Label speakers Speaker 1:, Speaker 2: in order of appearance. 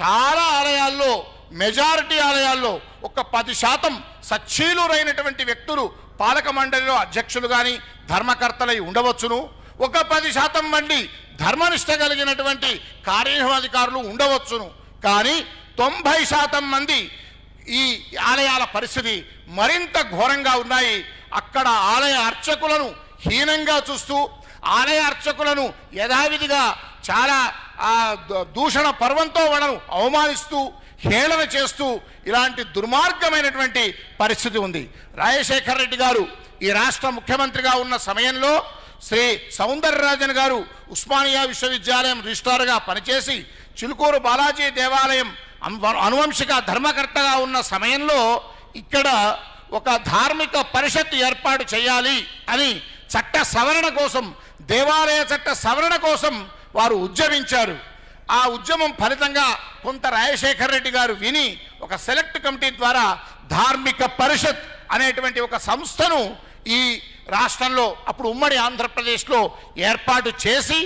Speaker 1: చాలా ఆలయాల్లో మెజారిటీ ఆలయాల్లో ఒక పది శాతం సచ్చీలురైనటువంటి వ్యక్తులు పాలక మండలిలో అధ్యక్షులు కానీ ధర్మకర్తలై ఉండవచ్చును. ఒక పది శాతం మంది ధర్మనిష్ట కలిగినటువంటి కార్యనిర్వహణాధికారులు ఉండవచ్చును. కానీ తొంభై శాతం మంది ఈ ఆలయాల పరిస్థితి మరింత ఘోరంగా ఉన్నాయి. అక్కడ ఆలయ అర్చకులను హీనంగా చూస్తూ ఆలయ అర్చకులను యథావిధిగా చాలా ఆ, దూషణ పర్వంతో వాళ్ళను అవమానిస్తూ హేళన చేస్తూ ఇలాంటి దుర్మార్గమైనటువంటి పరిస్థితి ఉంది. రాజశేఖర రెడ్డి గారు ఈ రాష్ట్ర ముఖ్యమంత్రిగా ఉన్న సమయంలో శ్రీ సౌందరరాజన్ గారు ఉస్మానియా విశ్వవిద్యాలయం రిజిస్ట్రార్గా పనిచేసి చిలుకూరు బాలాజీ దేవాలయం అనువంశిక ధర్మకర్తగా ఉన్న సమయంలో ఇక్కడ ఒక ధార్మిక పరిషత్ ఏర్పాటు చేయాలి అని చట్ట సవరణ కోసం దేవాలయ చట్ట సవరణ కోసం వారు ఉద్యమించారు. ఆ ఉద్యమం ఫలితంగా కొంత రాజశేఖర్ రెడ్డి గారు విని ఒక సెలెక్ట్ కమిటీ ద్వారా ధార్మిక పరిషత్ అనేటువంటి ఒక సంస్థను ఈ రాష్ట్రంలో అప్పుడు ఉమ్మడి ఆంధ్రప్రదేశ్లో ఏర్పాటు చేసి